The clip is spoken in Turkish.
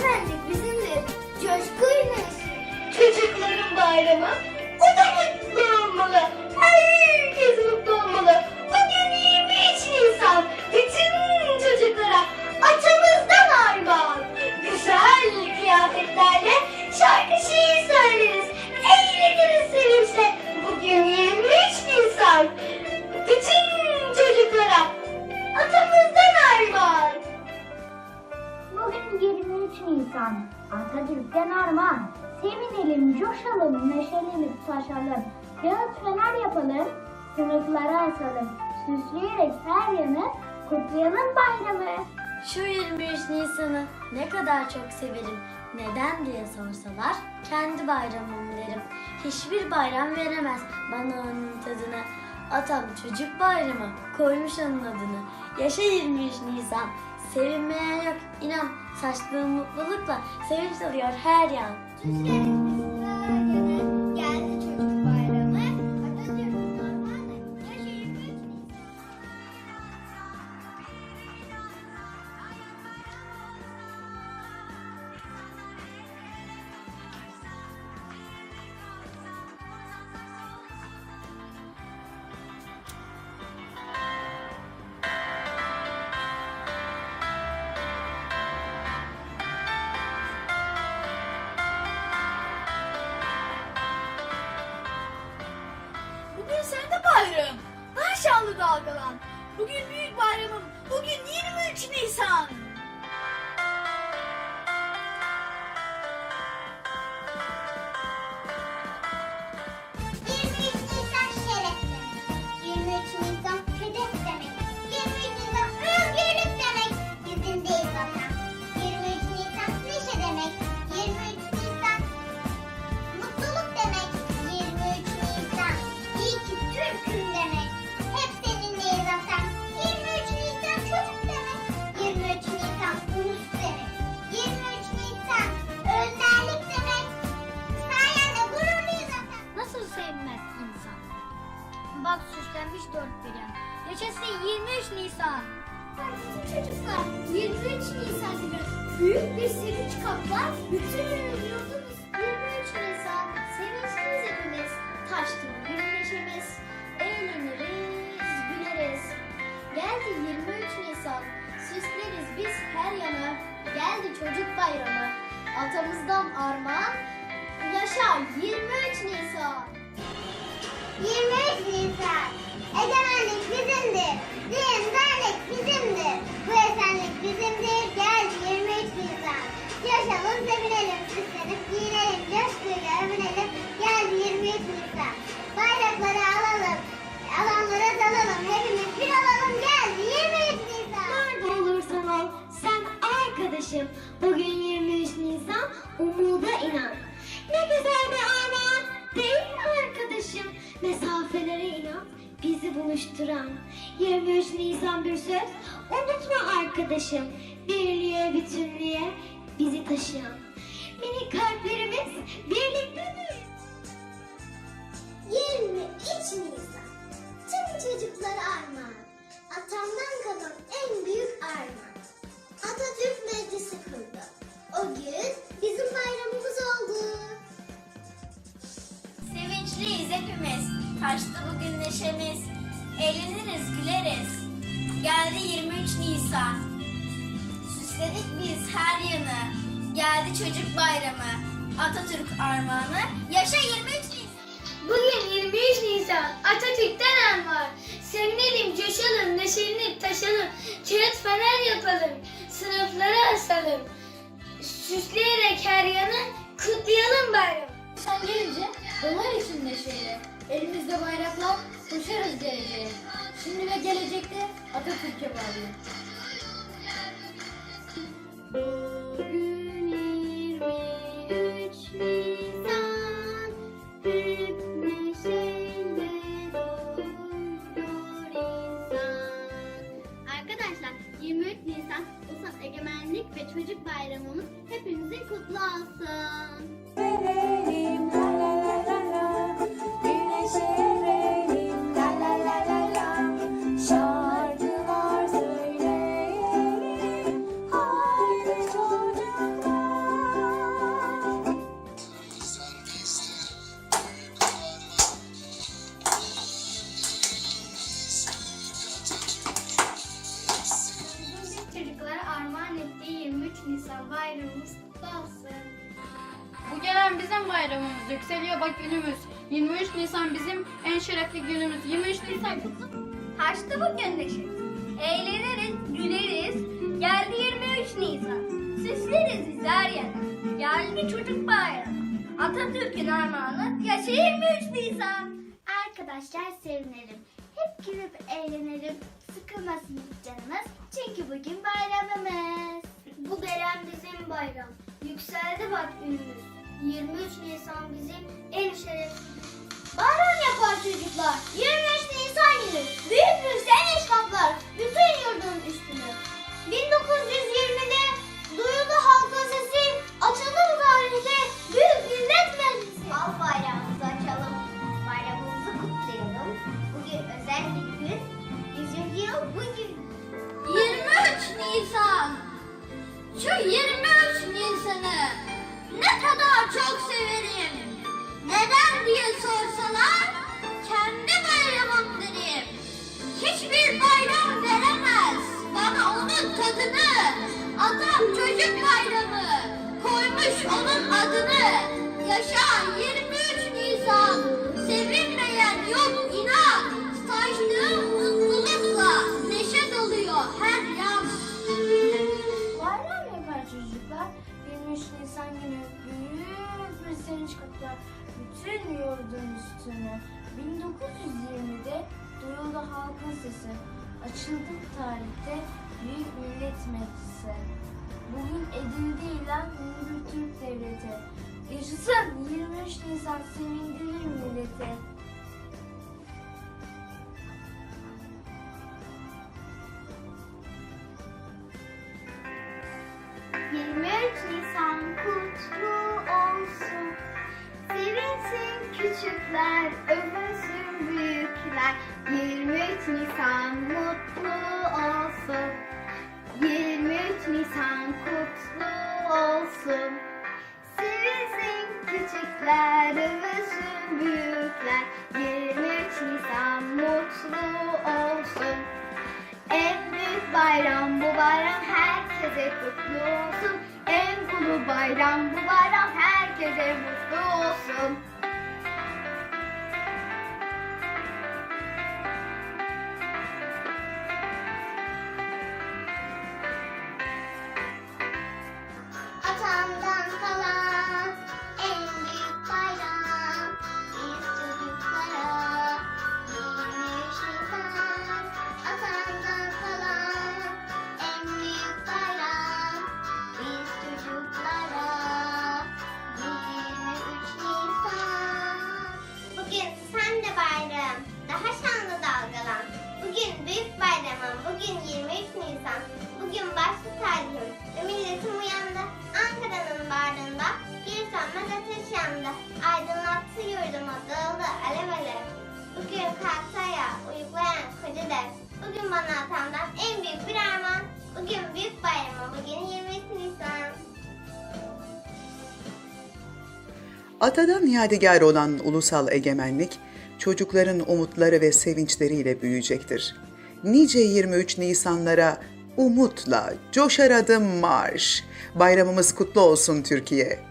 Egemenlik bizimdir. Coşkuyla Çocukların bayramı. O da mutlu olmalı. Bugün 23 Nisan. Atatürk'ten armağan. Sevinelim, coşalım, neşelelim, taşalım. Kağıt fener yapalım, sınıflara asalım. Süsleyerek her yanı kutlayalım bayramı. Şu 23 Nisan'ı ne kadar çok severim. Neden diye sorsalar kendi bayramım derim. Hiçbir bayram veremez bana onun tadını. Atam çocuk bayramı koymuş onun adını. Yaşa 23 Nisan. Sevinmeyen yok inan saçtığım mutlulukla sevinç alıyor her yan. Geldi Bak süslenmiş dört bir yan. Yaşasın 23 Nisan. Çocuklar 23 Nisan günü büyük bir sevinç kaplar bütün yurdumuz 23 Nisan sevinçliyiz hepimiz bugün neşemiz eğleniriz güleriz geldi 23 Nisan süsleriz biz her yana geldi çocuk bayramı atamızdan armağan yaşa 23 Nisan 23 Nisan Egemenlik bizimdir. Din, dernek bizimdir. Bu bizi buluşturan. 23 Nisan bir söz unutma arkadaşım. Birliğe bütünlüğe bizi taşıyan. Minik kalplerimiz birliktedir. 23 Nisan. Tüm çocuklara armağan. Atamdan kalan en büyük armağan. Atatürk Meclisi kurdu. O gün bizim bayramımız oldu. Sevinçliyiz hepimiz. Taştı bugün neşemiz. Eğleniriz, güleriz. Geldi 23 Nisan. Süsledik biz her yanı. Geldi çocuk bayramı. Atatürk armağanı. Yaşa 23 Nisan. Bugün 23 Nisan Atatürk'ten armağan. Sevinelim, coşalım, neşelenip taşalım. Kağıt fener yapalım, sınıflara asalım. Süsleyerek her yanı kutlayalım bayramı. Sen gelince dolar için neşeli. Elimizde bayraklar koşarız geleceğe. Şimdi ve gelecekte Atatürk'e bağlı. Bayramımız kutlu olsun. Bu gelen bizim bayramımız, yükseliyor bak günümüz. 23 Nisan bizim en şerefli günümüz. 23 Nisan kutlu. Haçta bugün neşe. Eğleniriz, güleriz. Geldi 23 Nisan. Süsleriz biz her yana. Geldi çocuk bayramı. Atatürk'ün armağanı yaşa 23 Nisan. Arkadaşlar sevinirim. Hep gülüp eğlenelim. Sıkılmasın canımız. Çünkü bugün bayramımız. Bu gelen bayram. Yükseldi bak ünümüz. 23 Nisan bizim en şerefli Bayram yapar çocuklar. 23 Nisan günü. Büyük bir sevinç kaplar. Bütün koymuş onun adını. Yaşa 23 Nisan sevinmeyen yok inan. Saçtığım mutlulukla neşe doluyor her yan. Bayram yapar çocuklar 23 Nisan günü büyük bir sevinç kaplar bütün yurdun üstünü 1920'de duyuldu halkın sesi Açıldı tarihte Büyük Millet Meclisi Bugün edildi ilan Türk Devleti Yaşasın 23 Nisan sevindirir milleti 23 Nisan kutlu olsun. Sevinsin küçükler, övünsün büyükler. 23 Nisan mutlu olsun. 23 Nisan kutlu olsun. Sevinsin küçükler, övünsün büyükler. 23 Nisan mutlu olsun. En büyük bayram bu bayram herkese kutlu olsun. En kulu bayram bu bayram herkese mutlu olsun. Yandı Aydınlattı yurdumu dağıldı alev alev. Bugün kalktı ayağa uyuklayan koca dev Bugün bana atamdan en büyük bir armağan. Bugün büyük bayramım bugün 23 Nisan. Atadan yadigar olan ulusal egemenlik, çocukların umutları ve sevinçleriyle büyüyecektir. Nice 23 Nisanlara umutla, coşar adım marş. Bayramımız kutlu olsun Türkiye.